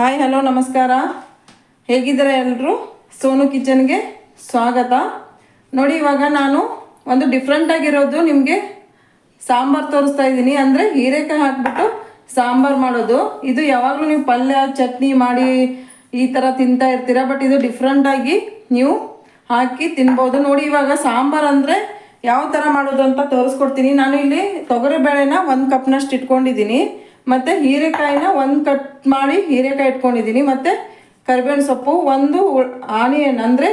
Hi hello ನಮಸ್ಕಾರ. ಹೇಗಿದ್ದಾರೆ ಎಲ್ಲರೂ ಸೋನು ಕಿಚನ್ಗೆ ಸ್ವಾಗತ. ನೋಡಿ, ಇವಾಗ ನಾನು ಒಂದು ಡಿಫ್ರೆಂಟ್ ಆಗಿರೋದು ನಿಮಗೆ ಸಾಂಬಾರು ತೋರಿಸ್ತಾ ಇದ್ದೀನಿ. ಅಂದರೆ ಹೀರೆಕಾಯಿ ಹಾಕ್ಬಿಟ್ಟು ಸಾಂಬಾರು ಮಾಡೋದು. ಇದು ಯಾವಾಗಲೂ ನೀವು ಪಲ್ಯ, ಚಟ್ನಿ ಮಾಡಿ ಈ ಥರ ತಿಂತಾ ಇರ್ತೀರಾ ಬಟ್ ಇದು ಡಿಫ್ರೆಂಟಾಗಿ ನೀವು ಹಾಕಿ ತಿನ್ಬೋದು. ನೋಡಿ, ಇವಾಗ ಸಾಂಬಾರು ಅಂದರೆ ಯಾವ ಥರ ಮಾಡೋದು ಅಂತ ತೋರಿಸ್ಕೊಡ್ತೀನಿ. ನಾನು ಇಲ್ಲಿ ತೊಗರಿಬೇಳೆನ ಒಂದು ಕಪ್ನಷ್ಟು ಇಟ್ಕೊಂಡಿದ್ದೀನಿ. ಮತ್ತು ಹೀರೆಕಾಯಿನ ಒಂದು ಕಟ್ ಮಾಡಿ ಹೀರೆಕಾಯಿ ಇಟ್ಕೊಂಡಿದ್ದೀನಿ. ಮತ್ತು ಕರಿಬೇವಿನ ಸೊಪ್ಪು, ಒಂದು ಆನಿಯನ್ ಅಂದರೆ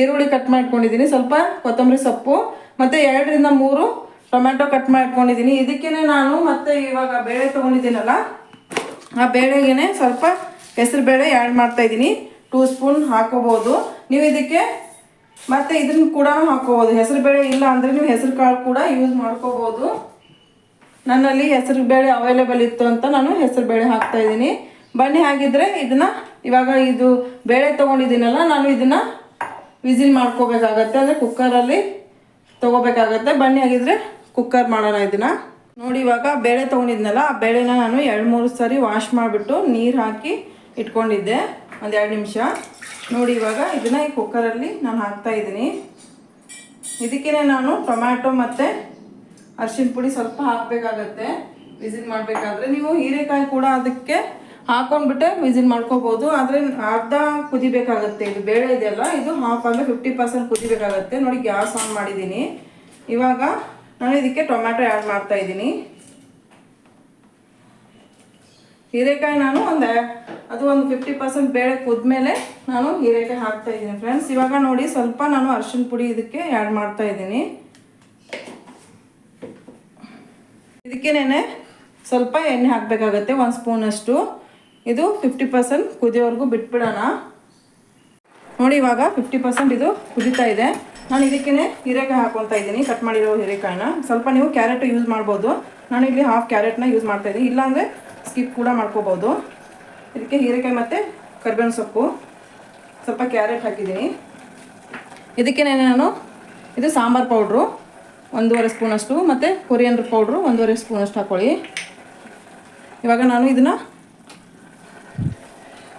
ಈರುಳ್ಳಿ ಕಟ್ ಮಾಡ್ಕೊಂಡಿದ್ದೀನಿ. ಸ್ವಲ್ಪ ಕೊತ್ತಂಬರಿ ಸೊಪ್ಪು, ಮತ್ತು ಎರಡರಿಂದ ಮೂರು ಟೊಮೆಟೊ ಕಟ್ ಮಾಡ್ಕೊಂಡಿದ್ದೀನಿ. ಇದಕ್ಕೇ ನಾನು ಮತ್ತೆ ಇವಾಗ ಬೇಳೆ ತೊಗೊಂಡಿದ್ದೀನಲ್ಲ, ಆ ಬೇಳೆಗೆ ಸ್ವಲ್ಪ ಹೆಸರು ಬೇಳೆ ಆ್ಯಡ್ ಮಾಡ್ತಾ ಇದ್ದೀನಿ. ಟೂ ಸ್ಪೂನ್ ಹಾಕೋಬೋದು ನೀವು ಇದಕ್ಕೆ ಮತ್ತೆ ಇದನ್ನ ಕೂಡ ಹಾಕೋಬೋದು ಹೆಸರು ಬೇಳೆ ಇಲ್ಲ ಅಂದರೆ ನೀವು ಹೆಸರು ಕಾಳು ಕೂಡ ಯೂಸ್ ಮಾಡ್ಕೋಬೋದು ನನ್ನಲ್ಲಿ ಹೆಸರು ಬೇಳೆ ಅವೈಲೇಬಲ್ ಇತ್ತು ಅಂತ ನಾನು ಹೆಸರು ಬೇಳೆ ಹಾಕ್ತಾ ಇದ್ದೀನಿ. ಬನ್ನಿ ಹಾಗಿದ್ರೆ ಇದನ್ನ ಇವಾಗ ಇದು ಬೇಳೆ ತೊಗೊಂಡಿದ್ದೀನಲ್ಲ, ನಾನು ಇದನ್ನ ವಿಸಿಲ್ ಮಾಡ್ಕೋಬೇಕಾಗತ್ತೆ. ಅಂದರೆ ಕುಕ್ಕರಲ್ಲಿ ತೊಗೋಬೇಕಾಗತ್ತೆ. ಬನ್ನಿ ಹಾಗಿದ್ರೆ ಕುಕ್ಕರ್ ಮಾಡೋಣ ಇದನ್ನ. ನೋಡಿ ಇವಾಗ ಬೇಳೆ ತೊಗೊಂಡಿದ್ನಲ್ಲ, ಆ ಬೇಳೆನ ನಾನು ಎರಡು ಮೂರು ಸಾರಿ ವಾಶ್ ಮಾಡಿಬಿಟ್ಟು ನೀರು ಹಾಕಿ ಇಟ್ಕೊಂಡಿದ್ದೆ. ಒಂದು ಎರಡು ನಿಮಿಷ. ನೋಡಿ ಇವಾಗ ಇದನ್ನ ಈ ಕುಕ್ಕರಲ್ಲಿ ನಾನು ಹಾಕ್ತಾ ಇದ್ದೀನಿ. ಇದಕ್ಕೇ ನಾನು ಟೊಮ್ಯಾಟೊ ಮತ್ತು ಅರಿಶಿನ ಪುಡಿ ಸ್ವಲ್ಪ ಹಾಕಬೇಕಾಗತ್ತೆ. ವಿಸಿಲ್ ಮಾಡಬೇಕಾದ್ರೆ ನೀವು ಹೀರೆಕಾಯಿ ಕೂಡ ಅದಕ್ಕೆ ಹಾಕೊಂಡ್ಬಿಟ್ಟೆ ವಿಸಿಲ್ ಮಾಡ್ಕೋಬಹುದು ಆದರೆ ಅರ್ಧ ಕುದಿಬೇಕಾಗತ್ತೆ. ಇದು ಬೇಳೆ ಇದೆಯಲ್ಲ, ಇದು ಹಾಫ್ ಅಂದರೆ ಫಿಫ್ಟಿ ಪರ್ಸೆಂಟ್ ಕುದಿಬೇಕಾಗತ್ತೆ. ನೋಡಿ, ಗ್ಯಾಸ್ ಆನ್ ಮಾಡಿದ್ದೀನಿ. ಇವಾಗ ನಾನು ಇದಕ್ಕೆ ಟೊಮ್ಯಾಟೊ ಆ್ಯಡ್ ಮಾಡ್ತಾ ಇದ್ದೀನಿ. ಹೀರೆಕಾಯಿ ನಾನು ಒಂದು, ಅದು ಒಂದು ಫಿಫ್ಟಿ ಪರ್ಸೆಂಟ್ ಬೇಳೆ ಕುದ್ಮೇಲೆ ನಾನು ಹೀರೆಕಾಯಿ ಹಾಕ್ತಾ ಇದ್ದೀನಿ ಫ್ರೆಂಡ್ಸ್ ಇವಾಗ ನೋಡಿ, ಸ್ವಲ್ಪ ನಾನು ಅರ್ಶಿನ ಪುಡಿ ಇದಕ್ಕೆ ಆ್ಯಡ್ ಮಾಡ್ತಾ ಇದ್ದೀನಿ. ಇದಕ್ಕೇನೆ ಸ್ವಲ್ಪ ಎಣ್ಣೆ ಹಾಕಬೇಕಾಗತ್ತೆ, ಒಂದು ಸ್ಪೂನಷ್ಟು ಇದು ಫಿಫ್ಟಿ ಪರ್ಸೆಂಟ್ ಕುದಿಯೋವರೆಗೂ ಬಿಟ್ಬಿಡೋಣ. ನೋಡಿ, ಇವಾಗ ಫಿಫ್ಟಿ ಪರ್ಸೆಂಟ್ ಇದು ಕುದೀತಾ ಇದೆ. ನಾನು ಇದಕ್ಕೇ ಹೀರೆಕಾಯಿ ಹಾಕೊತಾ ಇದ್ದೀನಿ ಕಟ್ ಮಾಡಿರೋ ಹೀರೆಕಾಯಿನ. ಸ್ವಲ್ಪ ನೀವು ಕ್ಯಾರೆಟ್ ಯೂಸ್ ಮಾಡ್ಬೋದು. ನಾನು ಇಲ್ಲಿ ಹಾಫ್ ಕ್ಯಾರೆಟ್ನ ಯೂಸ್ ಮಾಡ್ತಾ ಇದ್ದೀನಿ. ಇಲ್ಲಾಂದರೆ ಸ್ಕಿಪ್ ಕೂಡ ಮಾಡ್ಕೋಬೋದು. ಇದಕ್ಕೆ ಹೀರೆಕಾಯಿ ಮತ್ತು ಕರಿಬೇವಿನ ಸೊಪ್ಪು. ಸ್ವಲ್ಪ ಕ್ಯಾರೆಟ್ ಹಾಕಿದ್ದೀನಿ. ಇದಕ್ಕೇನೆ ನಾನು ಇದು ಸಾಂಬಾರು ಪೌಡ್ರು ಒಂದೂವರೆ ಸ್ಪೂನಷ್ಟು, ಮತ್ತು ಕೊರಿಯನ್ರ್ ಪೌಡ್ರು ಒಂದೂವರೆ ಸ್ಪೂನಷ್ಟು ಹಾಕ್ಕೊಳ್ಳಿ ಇವಾಗ ನಾನು ಇದನ್ನು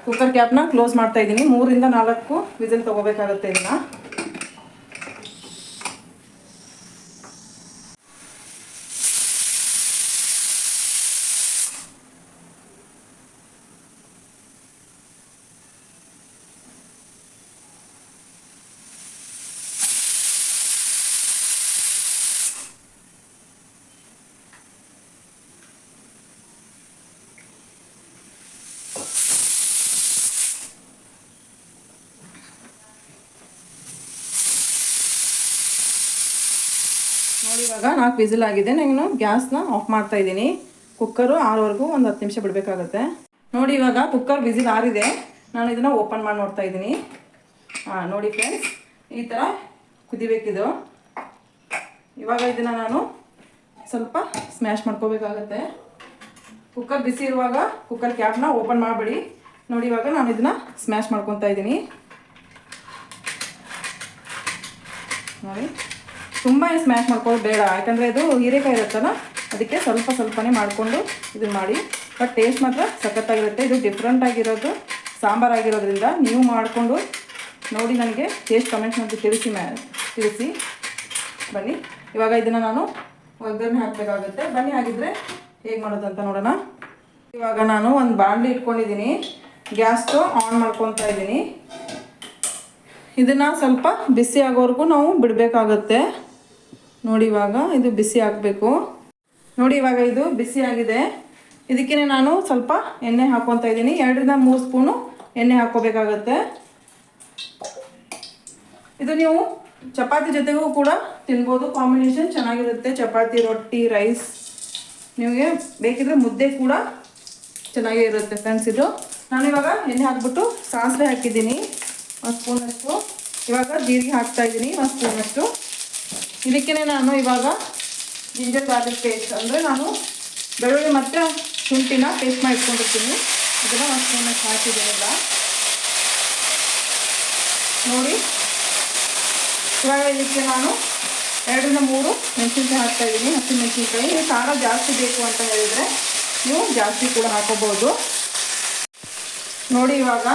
ಕುಕ್ಕರ್ ಕ್ಯಾಪ್ನ ಕ್ಲೋಸ್ ಮಾಡ್ತಾ ಇದ್ದೀನಿ. ಮೂರಿಂದ ನಾಲ್ಕು ವಿಸಿಲ್ ತೊಗೋಬೇಕಾಗುತ್ತೆ ಇದನ್ನು. ನೋಡಿ, ಇವಾಗ ನಾಲ್ಕು ವಿಸಿಲ್ ಆಗಿದೆ. ನಾನು ಗ್ಯಾಸ್ನ ಆಫ್ ಮಾಡ್ತಾ ಇದ್ದೀನಿ. ಕುಕ್ಕರು ಆರೋವರೆಗೂ ಒಂದು ಹತ್ತು ನಿಮಿಷ ಬಿಡಬೇಕಾಗುತ್ತೆ. ನೋಡಿ, ಇವಾಗ ಕುಕ್ಕರ್ ವಿಸಿಲ್ ಆರಿದೆ. ನಾನು ಇದನ್ನು ಓಪನ್ ಮಾಡಿ ನೋಡ್ತಾ ಇದ್ದೀನಿ. ಹಾಂ ನೋಡಿ ಫ್ರೆಂಡ್ಸ್, ಈ ಥರ ಕುದಿಬೇಕಿದು. ಇವಾಗ ಇದನ್ನು ನಾನು ಸ್ವಲ್ಪ ಸ್ಮ್ಯಾಶ್ ಮಾಡ್ಕೋಬೇಕಾಗತ್ತೆ. ಕುಕ್ಕರ್ ಬಿಸಿ ಇರುವಾಗ ಕುಕ್ಕರ್ ಕ್ಯಾಪ್ನ ಓಪನ್ ಮಾಡಬೇಡಿ. ನೋಡಿ, ಇವಾಗ ನಾನು ಇದನ್ನು ಸ್ಮ್ಯಾಶ್ ಮಾಡ್ಕೊತಾ ಇದ್ದೀನಿ. ನೋಡಿ. ತುಂಬ ಸ್ಮ್ಯಾಶ್ ಮಾಡ್ಕೊಳ್ಳೋದು ಬೇಡ. ಯಾಕಂದರೆ ಇದು ಹೀರೆಕಾಯಿ ಇರುತ್ತಲ್ಲ, ಅದಕ್ಕೆ ಸ್ವಲ್ಪ ಸ್ವಲ್ಪನೇ ಮಾಡಿಕೊಂಡು ಇದನ್ನು ಮಾಡಿ. ಬಟ್ ಟೇಸ್ಟ್ ಮಾತ್ರ ಸಖತ್ತಾಗಿರುತ್ತೆ. ಇದು ಡಿಫ್ರೆಂಟ್ ಆಗಿರೋದು, ಸಾಂಬಾರು ಆಗಿರೋದ್ರಿಂದ ನೀವು ಮಾಡಿಕೊಂಡು ನೋಡಿ ನನಗೆ ಟೇಸ್ಟ್ ಕಮೆಂಟ್ ಮಾಡಿ ತಿಳಿಸಿ ಮ್ಯಾ, ತಿಳಿಸಿ. ಬನ್ನಿ. ಇವಾಗ ಇದನ್ನು ನಾನು ಒಗ್ಗರಣೆ ಹಾಕಬೇಕಾಗುತ್ತೆ. ಬನ್ನಿ, ಹಾಗಿದ್ರೆ ಹೇಗೆ ಮಾಡೋದು ಅಂತ ನೋಡೋಣ. ಇವಾಗ ನಾನು ಒಂದು ಬಾಣಲಿ ಇಟ್ಕೊಂಡಿದ್ದೀನಿ. ಗ್ಯಾಸ್ಟು ಆನ್ ಮಾಡ್ಕೊತಾ ಇದ್ದೀನಿ. ಇದನ್ನು ಸ್ವಲ್ಪ ಬಿಸಿ ಆಗೋವರೆಗೂ ನಾವು ಬಿಡಬೇಕಾಗತ್ತೆ. ನೋಡಿ ಇವಾಗ ಇದು ಬಿಸಿ ಹಾಕಬೇಕು. ನೋಡಿ ಇವಾಗ ಇದು ಬಿಸಿ ಆಗಿದೆ. ಇದಕ್ಕೇ ನಾನು ಸ್ವಲ್ಪ ಎಣ್ಣೆ ಹಾಕ್ಕೊತಾ ಇದ್ದೀನಿ. ಎರಡರಿಂದ ಮೂರು ಸ್ಪೂನು ಎಣ್ಣೆ ಹಾಕ್ಕೋಬೇಕಾಗತ್ತೆ. ಇದು ನೀವು ಚಪಾತಿ ಜೊತೆಗೂ ಕೂಡ ತಿನ್ಬೋದು. ಕಾಂಬಿನೇಷನ್ ಚೆನ್ನಾಗಿರುತ್ತೆ. ಚಪಾತಿ, ರೊಟ್ಟಿ ರೈಸ್ ನಿಮಗೆ ಬೇಕಿದ್ರೆ ಮುದ್ದೆ ಕೂಡ ಚೆನ್ನಾಗೇ ಇರುತ್ತೆ ಫ್ರೆಂಡ್ಸ್ ಇದು. ನಾನು ಇವಾಗ ಎಣ್ಣೆ ಹಾಕ್ಬಿಟ್ಟು ಸಾಸಿವೆ ಹಾಕಿದ್ದೀನಿ. ಒಂದು ಸ್ಪೂನಷ್ಟು. ಇವಾಗ ಜೀರಿಗೆ ಹಾಕ್ತಾ ಇದ್ದೀನಿ. ಒಂದು ಸ್ಪೂನಷ್ಟು. ಇದಕ್ಕೇ ನಾನು ಇವಾಗ ಜಿಂಜರ್ ಗಾರ್ಲಿಕ್ ಪೇಸ್ಟ್ ಅಂದರೆ ನಾನು ಬೆಳ್ಳುಳ್ಳಿ ಮತ್ತು ಶುಂಠಿನ ಪೇಸ್ಟ್ ಮಾಡಿ ಇಟ್ಕೊಂಡಿರ್ತೀನಿ ಇದನ್ನು ಒಂದು ಸ್ಪೂನಷ್ಟು ಹಾಕಿದ್ದೀನಿಲ್ಲ ನೋಡಿ. ಇವಾಗ ಇದಕ್ಕೆ ನಾನು ಎರಡರಿಂದ ಮೂರು ಮೆಣಸಿನಕಾಯಿ ಹಾಕ್ತಾ ಇದ್ದೀನಿ. ಹಸಿಮೆಣಸಿನ್ಕಾಯಿ ನೀವು ಖಾರ ಜಾಸ್ತಿ ಬೇಕು ಅಂತ ಹೇಳಿದರೆ ನೀವು ಜಾಸ್ತಿ ಕೂಡ ಹಾಕೋಬೋದು ನೋಡಿ ಇವಾಗ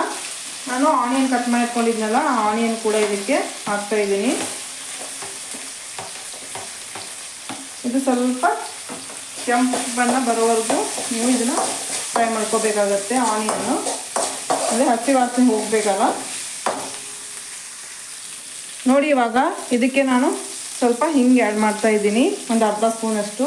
ನಾನು ಆನಿಯನ್ ಕಟ್ ಮಾಡಿಟ್ಕೊಂಡಿದ್ನಲ್ಲ, ಆ ಆನಿಯನ್ ಕೂಡ ಇದಕ್ಕೆ ಹಾಕ್ತಾ ಇದ್ದೀನಿ. ಇದು ಸ್ವಲ್ಪ ಕೆಂಪು ಬಣ್ಣ ಬರೋವರೆಗೂ ನೀವು ಇದನ್ನು ಫ್ರೈ ಮಾಡ್ಕೋಬೇಕಾಗತ್ತೆ ಆನಿಯನ್ನು ಅಂದರೆ ಹಸಿ ವಾಸನೆ ಹೋಗಬೇಕಲ್ಲ? ನೋಡಿ, ಇವಾಗ ಇದಕ್ಕೆ ನಾನು ಸ್ವಲ್ಪ ಹಿಂಗೆ ಆ್ಯಡ್ ಮಾಡ್ತಾ ಇದ್ದೀನಿ. ಒಂದು ಅರ್ಧ ಸ್ಪೂನಷ್ಟು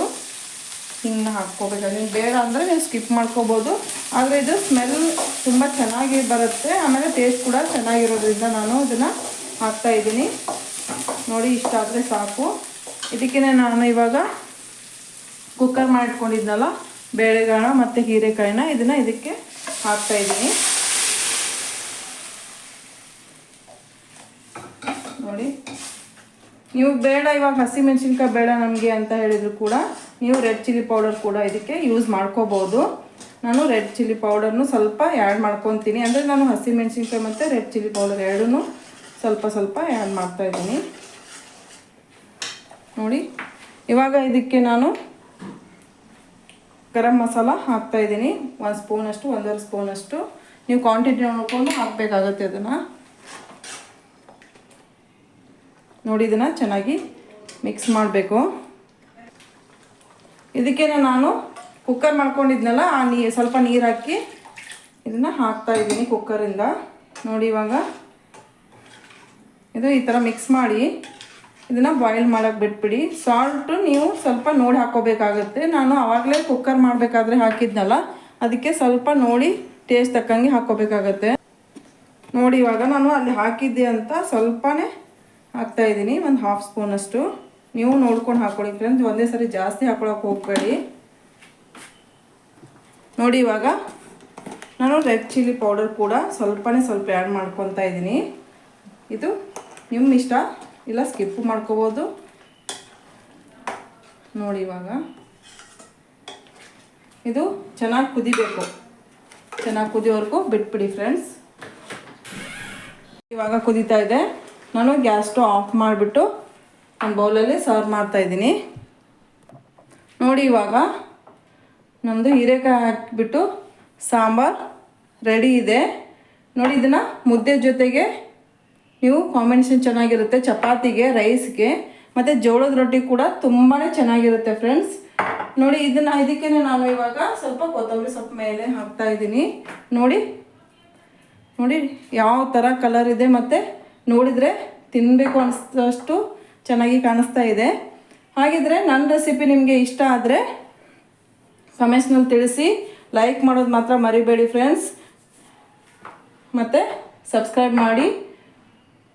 ಹಿಂಗೆ ಹಾಕ್ಕೋಬೇಕು ನೀವು ಬೇಡ ಅಂದರೆ ನೀವು ಸ್ಕಿಪ್ ಮಾಡ್ಕೋಬೋದು. ಆದರೆ ಇದು ಸ್ಮೆಲ್ ತುಂಬ ಚೆನ್ನಾಗಿ ಬರುತ್ತೆ. ಆಮೇಲೆ ಟೇಸ್ಟ್ ಕೂಡ ಚೆನ್ನಾಗಿರೋದ್ರಿಂದ ನಾನು ಇದನ್ನು ಹಾಕ್ತಾ ಇದ್ದೀನಿ. ನೋಡಿ ಇಷ್ಟಾದರೆ ಸಾಕು. ಇದಕ್ಕೆ ನಾನು ಇವಾಗ ಕುಕ್ಕರ್ ಮಾಡಿಟ್ಕೊಂಡಿದ್ನಲ್ಲ, ಬೇಳೆಗಾಳ ಮತ್ತು ಹೀರೆಕಾಯಿನ ಇದನ್ನು ಇದಕ್ಕೆ ಹಾಕ್ತಾಯಿದ್ದೀನಿ ನೋಡಿ. ನೀವು ಬೇಡ, ಇವಾಗ ಹಸಿಮೆಣ್ಸಿನ್ಕಾಯಿ ಬೇಡ ನಮಗೆ ಅಂತ ಹೇಳಿದ್ರು ಕೂಡ ನೀವು ರೆಡ್ ಚಿಲ್ಲಿ ಪೌಡರ್ ಕೂಡ ಇದಕ್ಕೆ ಯೂಸ್ ಮಾಡ್ಕೋಬೋದು. ನಾನು ರೆಡ್ ಚಿಲ್ಲಿ ಪೌಡರ್ನು ಸ್ವಲ್ಪ ಆ್ಯಡ್ ಮಾಡ್ಕೊತೀನಿ. ಅಂದರೆ ನಾನು ಹಸಿಮೆಣ್ಸಿನ್ಕಾಯಿ ಮತ್ತು ರೆಡ್ ಚಿಲ್ಲಿ ಪೌಡರ್ ಎರಡೂ ಸ್ವಲ್ಪ ಸ್ವಲ್ಪ ಆ್ಯಡ್ ಮಾಡ್ತಾ ಇದ್ದೀನಿ. ನೋಡಿ. ಇವಾಗ ಇದಕ್ಕೆ ನಾನು ಗರಂ ಮಸಾಲ ಹಾಕ್ತಾ ಇದ್ದೀನಿ. ಒಂದು ಸ್ಪೂನಷ್ಟು ಒಂದೂವರೆ ಸ್ಪೂನಷ್ಟು ನೀವು ಕ್ವಾಂಟಿಟಿ ನೋಡ್ಕೊಂಡು ಹಾಕಬೇಕಾಗತ್ತೆ ಅದನ್ನು. ನೋಡಿ ಇದನ್ನು ಚೆನ್ನಾಗಿ ಮಿಕ್ಸ್ ಮಾಡಬೇಕು. ಇದಕ್ಕೆ ನಾನು ಕುಕ್ಕರ್ ಮಾಡ್ಕೊಂಡಿದ್ನಲ್ಲ, ಆ ನೀ, ಸ್ವಲ್ಪ ನೀರು ಹಾಕಿ ಇದನ್ನು ಹಾಕ್ತಾ ಇದ್ದೀನಿ ಕುಕ್ಕರಿಂದ ನೋಡಿ ಇವಾಗ. ಇದು ಈ ಥರ ಮಿಕ್ಸ್ ಮಾಡಿ. ಇದನ್ನು ಬಾಯ್ಲ್ ಮಾಡೋಕ್ಕೆ ಬಿಟ್ಬಿಡಿ. ಸಾಲ್ಟು ನೀವು ಸ್ವಲ್ಪ ನೋಡಿ ಹಾಕೋಬೇಕಾಗುತ್ತೆ. ನಾನು ಆವಾಗಲೇ ಕುಕ್ಕರ್ ಮಾಡಬೇಕಾದ್ರೆ ಹಾಕಿದ್ನಲ್ಲ, ಅದಕ್ಕೆ ಸ್ವಲ್ಪ ನೋಡಿ ಟೇಸ್ಟ್ ತಕ್ಕಂಗೆ ಹಾಕೋಬೇಕಾಗತ್ತೆ. ನೋಡಿ, ಇವಾಗ ನಾನು ಅಲ್ಲಿ ಹಾಕಿದ್ದೆ ಅಂತ ಸ್ವಲ್ಪನೇ ಹಾಕ್ತಾ ಇದ್ದೀನಿ, ಒಂದು ಹಾಫ್ ಸ್ಪೂನಷ್ಟು ನೀವು ನೋಡ್ಕೊಂಡು ಹಾಕೊಳ್ಳಿ ಫ್ರೆಂಡ್ಸ್ ಒಂದೇ ಸರಿ ಜಾಸ್ತಿ ಹಾಕೊಳಕ್ಕೆ ಹೋಗಬೇಡಿ. ನೋಡಿ, ಇವಾಗ ನಾನು ರೆಡ್ ಚಿಲ್ಲಿ ಪೌಡರ್ ಕೂಡ ಸ್ವಲ್ಪನೇ ಸ್ವಲ್ಪ ಆ್ಯಡ್ ಮಾಡ್ಕೊತಾ ಇದ್ದೀನಿ. ಇದು ನಿಮ್ಮ ಇಷ್ಟ ಇಲ್ಲ ಸ್ಕಿಪ್ ಮಾಡ್ಕೋಬೋದು. ನೋಡಿ ಇವಾಗ. ಇದು ಚೆನ್ನಾಗಿ ಕುದಿಬೇಕು. ಚೆನ್ನಾಗಿ ಕುದಿಯೋವರೆಗೂ ಬಿಟ್ಬಿಡಿ ಫ್ರೆಂಡ್ಸ್ ಇವಾಗ ಕುದೀತಾ ಇದೆ. ನಾನು ಗ್ಯಾಸ್ ಸ್ಟವ್ ಆಫ್ ಮಾಡಿಬಿಟ್ಟು ನಾನು ಬೌಲಲ್ಲಿ ಸರ್ವ್ ಮಾಡ್ತಾ ಇದ್ದೀನಿ. ನೋಡಿ ಇವಾಗ ನಮ್ಮದು ಹೀರೆಕಾಯಿ ಹಾಕಿಬಿಟ್ಟು ಸಾಂಬಾರು ರೆಡಿ ಇದೆ. ನೋಡಿ, ಇದನ್ನು ಮುದ್ದೆ ಜೊತೆಗೆ ನೀವು ಕಾಂಬಿನೇಷನ್ ಚೆನ್ನಾಗಿರುತ್ತೆ. ಚಪಾತಿಗೆ ರೈಸ್ಗೆ ಮತ್ತು ಜೋಳದ ರೊಟ್ಟಿ ಕೂಡ ತುಂಬಾ ಚೆನ್ನಾಗಿರುತ್ತೆ ಫ್ರೆಂಡ್ಸ್ ನೋಡಿ, ಇದನ್ನು ಇದಕ್ಕೆ ನಾನು ಇವಾಗ ಸ್ವಲ್ಪ ಕೊತ್ತಂಬರಿ ಸೊಪ್ಪು ಮೇಲೆ ಹಾಕ್ತಾ ಇದ್ದೀನಿ. ನೋಡಿ ನೋಡಿ ಯಾವ ಥರ ಕಲರ್ ಇದೆ ಮತ್ತು ನೋಡಿದರೆ ತಿನ್ನಬೇಕು ಅನಿಸ್ತಷ್ಟು ಚೆನ್ನಾಗಿ ಕಾಣಿಸ್ತಾ ಇದೆ. ಹಾಗಿದ್ರೆ ನನ್ನ ರೆಸಿಪಿ ನಿಮಗೆ ಇಷ್ಟ ಆದರೆ ಕಮೆಂಟ್ಸ್ನಲ್ಲಿ ತಿಳಿಸಿ ಲೈಕ್ ಮಾಡೋದು ಮಾತ್ರ ಮರಿಬೇಡಿ ಫ್ರೆಂಡ್ಸ್ ಮತ್ತು ಸಬ್ಸ್ಕ್ರೈಬ್ ಮಾಡಿ.